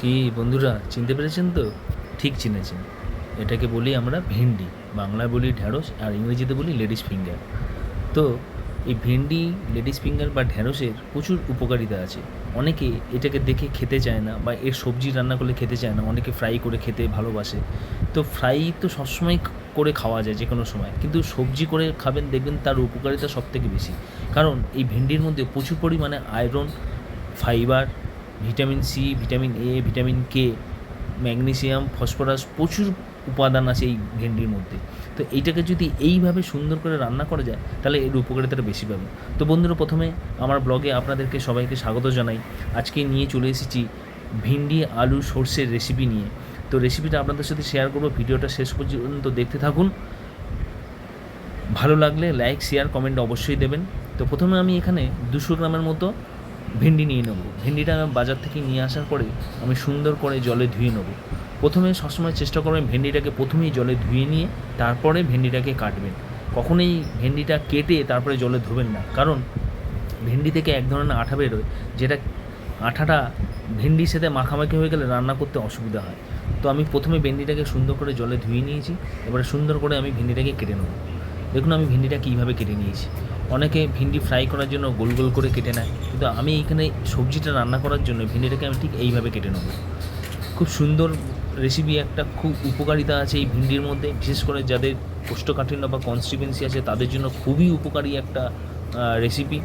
কি বন্ধুরা, চিনতে পেরেছেন তো? ঠিক চিনেছেন। এটাকে বলি আমরা ভেন্ডি। বাংলায় বলি ঢ্যাঁড়স আর ইংরেজিতে বলি লেডিস ফিঙ্গার। তো, এই ভেন্ডি, লেডিস ফিঙ্গার বা ঢ্যাঁড়সের প্রচুর উপকারিতা আছে। অনেকে এটাকে দেখে খেতে চায় না বা এর সবজি রান্না করলে খেতে চায় না, অনেকে ফ্রাই করে খেতে ভালোবাসে। তো ফ্রাই তো সবসময় করে খাওয়া যায় যে কোনো সময়। কিন্তু সবজি করে খাবেন দেখবেন তার উপকারিতা সব থেকে বেশি। কারণ এই ভেন্ডির মধ্যে প্রচুর পরিমাণে iron, fibre vitamin C, vitamin A, vitamin K, magnesium, phosphorus প্রচুর উপাদান আছে এই ভেন্ডির মধ্যে। তো এইটাকে যদি এইভাবে সুন্দর করে রান্না করা যায়, তাহলে এর উপকারিতাটা বেশি পাবে তো বন্ধুরা, প্রথমে আমার ব্লগে আপনাদেরকে সবাইকে স্বাগত জানাই। আজকে নিয়ে চলে এসেছি ভিন্ডি আলু সর্ষের রেসিপি নিয়ে। তো রেসিপিটা আপনাদের সাথে শেয়ার করব, ভিডিওটা শেষ পর্যন্ত দেখতে থাকুন। ভালো লাগলে লাইক শেয়ার কমেন্ট অবশ্যই দেবেন। তো প্রথমে আমি এখানে দুশো গ্রামের মতো ভেন্ডি নিয়ে নেব। ভেন্ডিটা আমি বাজার থেকে নিয়ে আসার পরে আমি সুন্দর করে জলে ধুয়ে নেব। প্রথমে সবসময় চেষ্টা করবেন ভেন্ডিটাকে প্রথমেই জলে ধুয়ে নিয়ে তারপরে ভেন্ডিটাকে কাটবেন। কখনোই ভেন্ডিটা কেটে তারপরে জলে ধুবেন না। কারণ ভেন্ডি থেকে এক ধরনের আঠা বেরোয়, যেটা আঠাটা ভেন্ডির সাথে মাখামাখি হয়ে গেলে রান্না করতে অসুবিধা হয়। তো আমি প্রথমে ভেন্ডিটাকে সুন্দর করে জলে ধুয়ে নিয়েছি। এবারে সুন্দর করে আমি ভেন্ডিটাকে কেটে নেব। দেখুন আমি ভেন্ডিটা কীভাবে কেটে নিয়েছি। অনেকে ভিন্ডি ফ্রাই করার জন্য গোল গোল করে কেটে নেয়। কিন্তু আমি এখানে সবজিটা রান্না করার জন্য ভিন্ডিটাকে আমি ঠিক এইভাবে কেটে নেব। খুব সুন্দর রেসিপি একটা খুব উপকারিতা আছে এই ভিন্ডির মধ্যে। বিশেষ করে যাদের কোষ্ঠকাঠিন্য বা কনস্টিপেন্সি আছে, তাদের জন্য খুবই উপকারী একটা রেসিপি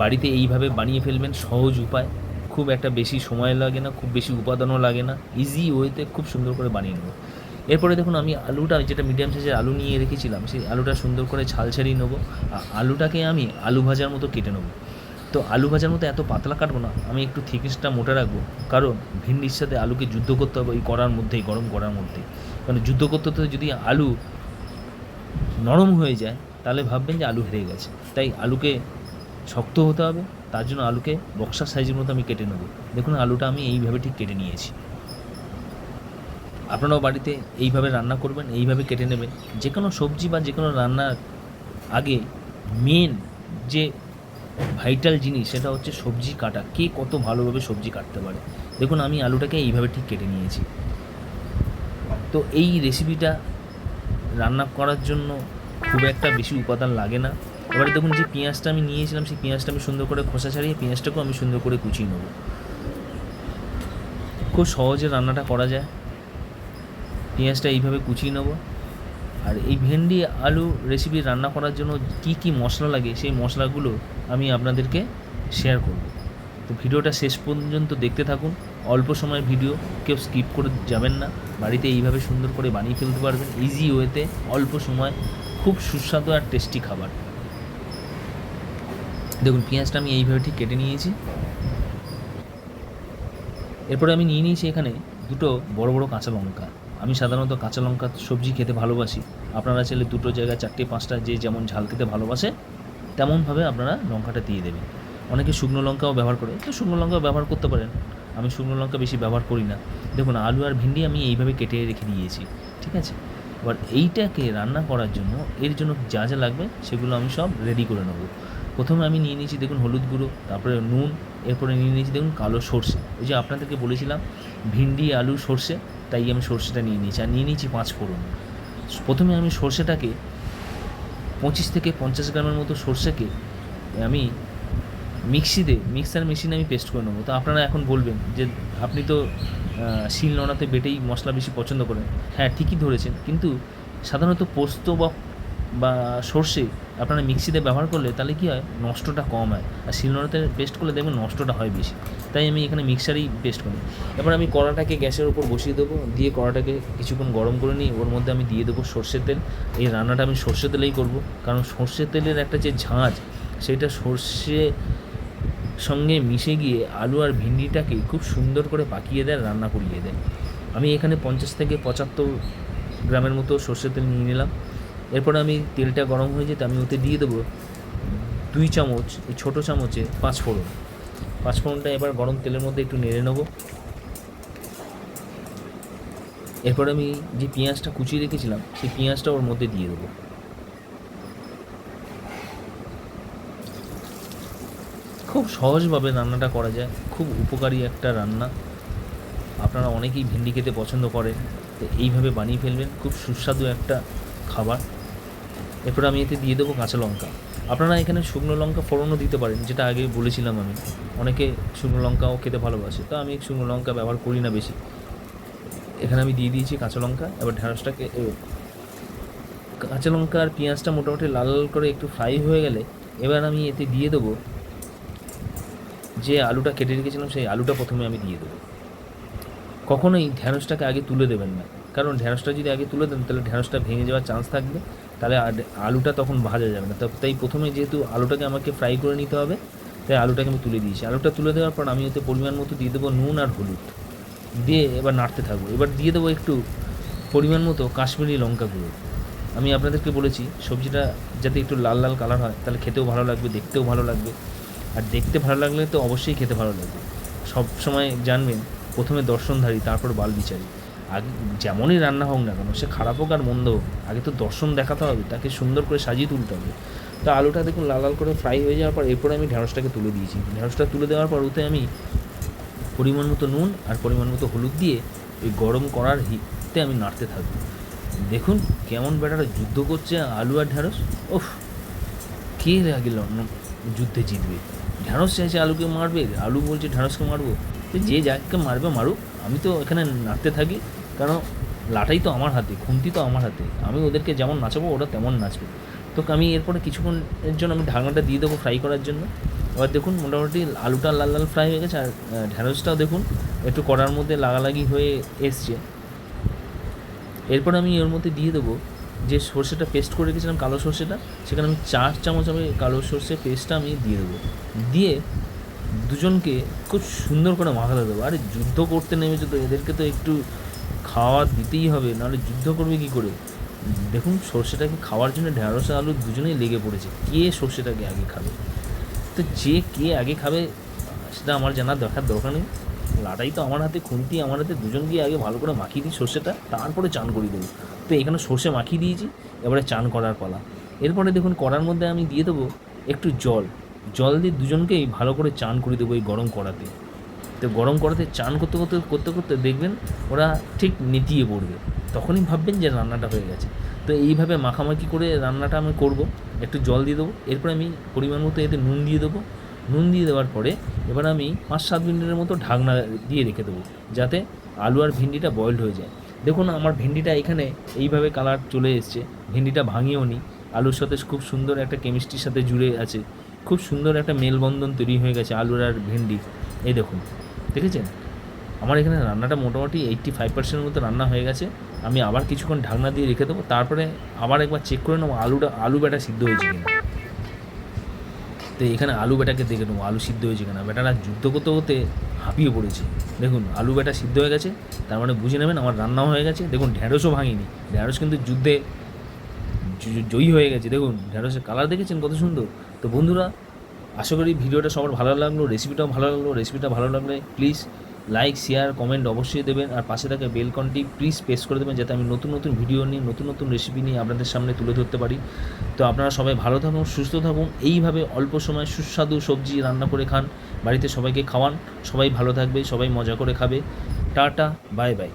বাড়িতে এইভাবে বানিয়ে ফেলবেন, সহজ উপায়। খুব একটা বেশি সময় লাগে না, খুব বেশি উপাদানও লাগে না। ইজি ওয়েতে খুব সুন্দর করে বানিয়ে নেব। এরপরে দেখুন আমি আলুটা, যেটা মিডিয়াম সাইজের আলু নিয়ে রেখেছিলাম, সেই আলুটা সুন্দর করে ছাল ছাড়িয়ে নেব। আলুটাকে আমি আলু ভাজার মতো কেটে নেব। তো আলু ভাজার মতো এত পাতলা কাটবো না, আমি একটু থিকনেসটা মোটা রাখব। কারণ ভিন্ডির সাথে আলুকে যুদ্ধ করতে হবে এই কড়ার মধ্যেই, গরম করার মধ্যেই। কারণ যুদ্ধ করতে করতে যদি আলু নরম হয়ে যায়, তাহলে ভাববেন যে আলু হেরে গেছে। তাই আলুকে শক্ত হতে হবে, তার জন্য আলুকে বক্সার সাইজের মতো আমি কেটে নেব। দেখুন আলুটা আমি এইভাবে ঠিক কেটে নিয়েছি। আপনারাও বাড়িতে এইভাবে রান্না করবেন, এইভাবে কেটে নেবেন। যে কোনো সবজি বা যে কোনো রান্নার আগে মেন যে ভাইটাল জিনিস সেটা হচ্ছে সবজি কাটা। কে কত ভালোভাবে সবজি কাটতে পারে? দেখুন, আমি আলুটাকে এইভাবে ঠিক কেটে নিয়েছি। তো এই রেসিপিটা রান্না করার জন্য খুব একটা বেশি উপাদান লাগে না। এবারে দেখুন, যে পেঁয়াজটা আমি নিয়েছিলাম, সেই পেঁয়াজটা আমি সুন্দর করে খোসা ছাড়িয়ে পেঁয়াজটাকেও আমি সুন্দর করে কুচিয়ে নেব। খুব সহজে রান্নাটা করা যায়। পেঁয়াজটা এইভাবে কুচিয়ে নেব। আর এই ভেন্ডি আলু রেসিপি রান্না করার জন্য কি কি মশলা লাগে, সেই মশলাগুলো আমি আপনাদেরকে শেয়ার করব। তো ভিডিওটা শেষ পর্যন্ত দেখতে থাকুন। অল্প সময় ভিডিও, কেউ স্কিপ করে যাবেন না। বাড়িতে এইভাবে সুন্দর করে বানিয়ে ফেলতে পারবেন ইজি ওয়েতে অল্প সময়, খুব সুস্বাদু আর টেস্টি খাবার। দেখুন, পেঁয়াজটা আমি এইভাবে ঠিক কেটে নিয়েছি। এরপরে আমি নিয়ে নিয়েছি এখানে দুটো বড় বড় কাঁচা লঙ্কা। আমি সাধারণত কাঁচা লঙ্কা সবজি খেতে ভালোবাসি। আপনারা চাইলে দুটো জায়গায় চারটে, পাঁচটা যে যেমন ঝাল খেতে ভালোবাসে, তেমনভাবে আপনারা লঙ্কাটা দিয়ে দেবেন। অনেকে শুকনো লঙ্কাও ব্যবহার করে। তো শুকনো লঙ্কাও ব্যবহার করতে পারেন। আমি শুকনো লঙ্কা বেশি ব্যবহার করি না। দেখুন, আলু আর ভিন্ডি আমি এইভাবে কেটে রেখে দিয়েছি, ঠিক আছে? এবার এইটাকে রান্না করার জন্য এর জন্য যা যা লাগবে সেগুলো আমি সব রেডি করে নেব। প্রথমে আমি নিয়ে নিয়েছি দেখুন হলুদ গুঁড়ো, তারপরে নুন, এরপরে নিয়ে নিয়েছি দেখুন কালো সর্ষে। ওই যে আপনাদেরকে বলেছিলাম, ভিন্ডি, আলু, সর্ষে তাই আমি সর্ষেটা নিয়ে নিয়েছি। আর নিয়ে নিয়েছি পাঁচ ফোড়ন। প্রথমে আমি সর্ষেটাকে পঁচিশ থেকে পঞ্চাশ গ্রামের মতো সর্ষেকে আমি মিক্সিতে, মিক্সার মেশিনে আমি পেস্ট করে নেব। তো আপনারা এখন বলবেন যে আপনি তো শিল নোড়াতে বেটেই মশলা বেশি পছন্দ করেন। হ্যাঁ ঠিকই ধরেছেন। কিন্তু সাধারণত পোস্ত বা বা সর্ষে আপনারা মিক্সিতে ব্যবহার করলে তাহলে কী হয়? নষ্টটা কম হয়। আর শিলনোড়াতে পেস্ট করলে দেখবেন নষ্টটা হয় বেশি। তাই আমি এখানে মিক্সারেই পেস্ট করি। এবার আমি কড়াটাকে গ্যাসের ওপর বসিয়ে দেবো। দিয়ে কড়াটাকে কিছুক্ষণ গরম করে নিই ওর মধ্যে আমি দিয়ে দেবো সর্ষের তেল। এই রান্নাটা আমি সর্ষে তেলেই করব। কারণ সর্ষের তেলের একটা যে ঝাঁজ, সেটা সর্ষে সঙ্গে মিশে গিয়ে আলু আর ভিন্ডিটাকে খুব সুন্দর করে পাকিয়ে দেয়, রান্না করিয়ে দেয়। আমি এখানে পঞ্চাশ থেকে পঁচাত্তর গ্রামের মতো সর্ষের তেল নিয়ে নিলাম। এরপর আমি তেলটা গরম হয়ে যেতে আমি ওতে দিয়ে দেবো দুই চামচ, এই ছোটো চামচে পাঁচ ফোড়ন পাঁচ ফোড়নটা এবার গরম তেলের মধ্যে একটু নেড়ে নেব। এরপর আমি যে পেঁয়াজটা কুচিয়ে রেখেছিলাম, সেই পেঁয়াজটা ওর মধ্যে দিয়ে দেবো। খুব সহজভাবে রান্নাটা করা যায়, খুব উপকারী একটা রান্না। আপনারা অনেকেই ভেন্ডি খেতে পছন্দ করেন, তো এইভাবে বানিয়ে ফেলবেন, খুব সুস্বাদু একটা খাবার। এরপর আমি এতে দিয়ে দেবো কাঁচা লঙ্কা। আপনারা এখানে শুকনো লঙ্কা ফোড়নও দিতে পারেন যেটা আগে বলেছিলাম আমি। অনেকে শুকনো লঙ্কাও খেতে ভালোবাসে তো আমি শুকনো লঙ্কা ব্যবহার করি না বেশি। এখানে আমি দিয়ে দিয়েছি কাঁচা লঙ্কা এবার ঢ্যাঁড়সটাকে এ, কাঁচা লঙ্কা আর পেঁয়াজটা মোটামুটি লাল লাল করে একটু ফ্রাই হয়ে গেলে এবার আমি এতে দিয়ে দেবো যে আলুটা কেটে রেখেছিলাম সেই আলুটা প্রথমে আমি দিয়ে দেবো। কখনোই ঢ্যাঁড়সটাকে আগে তুলে দেবেন না কারণ ঢ্যাঁড়সটা যদি আগে তুলে দেন তাহলে ঢ্যাঁড়সটা ভেঙে যাওয়ার চান্স থাকবে। তাহলে আলুটা তখন ভাজা যাবে না। তাই প্রথমে যেহেতু আলুটাকে আমাকে ফ্রাই করে নিতে হবে, তাই আলুটাকে আমি তুলে দিয়েছি। আলুটা তুলে দেওয়ার পর আমি ওতে পরিমাণ মতো দিয়ে দেবো নুন আর হলুদ। দিয়ে এবার নাড়তে থাকব। এবার দিয়ে দেবো একটু পরিমাণ মতো কাশ্মীরি লঙ্কা গুঁড়ো। আমি আপনাদেরকে বলেছি, সবজিটা যাতে একটু লাল লাল কালার হয়, তাহলে খেতেও ভালো লাগবে, দেখতেও ভালো লাগবে। আর দেখতে ভালো লাগলে তো অবশ্যই খেতে ভালো লাগবে। সব সময় জানবেন, প্রথমে দর্শনধারী, তারপর বাল বিচারী আগে যেমনই রান্না হোক না কেন, সে খারাপ হোক আর মন্দ হোক, আগে তো দর্শন দেখাতে হবে, তাকে সুন্দর করে সাজিয়ে তুলতে হবে। তো আলুটা দেখুন লাল লাল করে ফ্রাই হয়ে যাওয়ার পর এরপরে আমি ঢ্যাঁড়সটাকে তুলে দিয়েছি। ঢ্যাঁড়সটা তুলে দেওয়ার পর ওতে আমি পরিমাণ মতো নুন আর পরিমাণ মতো হলুদ দিয়ে ওই গরম করার হিটে আমি নাড়তে থাকব। দেখুন কেমন বেটারা যুদ্ধ করছে আলু আর ঢ্যাঁড়স ওফ কে আগে যুদ্ধে জিতবে? ঢ্যাঁড়স চাইছে আলুকে মারবে, আলু বলছে ঢ্যাঁড়সকে মারবো। যে যাকে মারবে মারুক, আমি তো এখানে নাড়তে থাকি। কারণ লাটাই তো আমার হাতে, খুন্তি তো আমার হাতে। আমি ওদেরকে যেমন নাচাবো, ওরা তেমন নাচবে। তো আমি এরপরে কিছুক্ষণের জন্য আমি ঢাকনাটা দিয়ে দেবো ফ্রাই করার জন্য। এবার দেখুন, মোটামুটি আলুটা লাল লাল ফ্রাই হয়ে গেছে, আর ঢ্যাঁড়সটাও দেখুন, একটু কড়ার মধ্যে লাগালাগি হয়ে এসছে। এরপর আমি ওর মধ্যে দিয়ে দেবো যে সর্ষেটা পেস্ট করে রেখেছিলাম, কালো সর্ষেটা, সেখানে আমি চার চামচ আমি কালো সর্ষে পেস্টটা আমি দিয়ে দেবো। দিয়ে দুজনকে খুব সুন্দর করে মাখাতে দেবো। আরে যুদ্ধ করতে নেমেছে তো, এদেরকে তো একটু খাওয়া দিতেই হবে, নাহলে যুদ্ধ করবে কী করে? দেখুন, সর্ষেটাকে খাওয়ার জন্য ঢ্যাঁড়স, আলু দুজনেই লেগে পড়েছে। কে সর্ষেটাকে আগে খাবে? তো যে কে আগে খাবে, সেটা আমার জানার দেখার দরকার নেই। লাটাই তো আমার হাতে, খুন্তি আমার হাতে, দুজন গিয়ে আগে ভালো করে মাখিয়ে দিই সর্ষেটা, তারপরে চান করিয়ে দেবো। তো এখানে সর্ষে মাখিয়ে দিয়েছি, এবারে চান করার পালা। এরপরে দেখুন, কড়ার মধ্যে আমি দিয়ে দেবো একটু জল। জল দিয়ে দুজনকেই ভালো করে চান করে দেবো এই গরম কড়াতে। তো গরম করাতে, চান করতে করতে করতে করতে দেখবেন ওরা ঠিক নেতিয়ে পড়বে। তখনই ভাববেন যে রান্নাটা হয়ে গেছে। তো এইভাবে মাখামাখি করে রান্নাটা আমি করব। একটু জল দিয়ে দেবো। এরপরে আমি পরিমাণ মতো এতে নুন দিয়ে দেবো। নুন দিয়ে দেওয়ার পরে এবার আমি পাঁচ সাত মিনিটের মতো ঢাকনা দিয়ে রেখে দেবো, যাতে আলু আর ভেন্ডিটা বয়েলড হয়ে যায়। দেখুন, আমার ভেন্ডিটা এখানে এইভাবে কালার চলে এসছে। ভেন্ডিটা ভাঙিয়েও নি। আলুর সাথে খুব সুন্দর একটা কেমিস্ট্রির সাথে জুড়ে আছে। খুব সুন্দর একটা মেলবন্ধন তৈরি হয়ে গেছে আলুর আর ভেন্ডি এই দেখুন। দেখেছেন আমার এখানে রান্নাটা মোটামুটি এইট্টি ফাইভ পার্সেন্টের মতো রান্না হয়ে গেছে। আমি আবার কিছুক্ষণ ঢাকনা দিয়ে রেখে দেবো। তারপরে আবার একবার চেক করে নেব আলুটা, আলু বেটা সিদ্ধ হয়েছে কিনা। তো এখানে আলু বেটাকে দেখে নেব, আলু সিদ্ধ হয়েছে কিনা। বেটারা যুদ্ধ করতে করতে হাঁপিয়ে পড়েছে। দেখুন, আলু বেটা সিদ্ধ হয়ে গেছে। তার মানে বুঝে নেবেন, আমার রান্নাও হয়ে গেছে। দেখুন ঢ্যাঁড়সও ভাঙিনি। ঢ্যাঁড়স কিন্তু যুদ্ধে জয়ী হয়ে গেছে। দেখুন ঢ্যাঁড়সের কালার দেখেছেন কত সুন্দর? তো বন্ধুরা আশা করি ভিডিওটা সবার ভালো লাগল রেসিপিটাও ভালো লাগল রেসিপিটা ভালো লাগলে প্লিজ লাইক শেয়ার কমেন্ট অবশ্যই দেবেন। আর পাশে থাকা বেলকনটি প্লিজ প্রেস করে দেবেন যাতে আমি নতুন নতুন ভিডিও নিয়ে, নতুন নতুন রেসিপি নিয়ে আপনাদের সামনে তুলে ধরতে পারি। তো আপনারা সবাই ভালো থাকুন, সুস্থ থাকুন, এইভাবে অল্প সময় সুস্বাদু সবজি রান্না করে খান, বাড়িতে সবাইকে খাওয়ান, সবাই ভালো থাকবে, সবাই মজা করে খাবে। Tata bye bye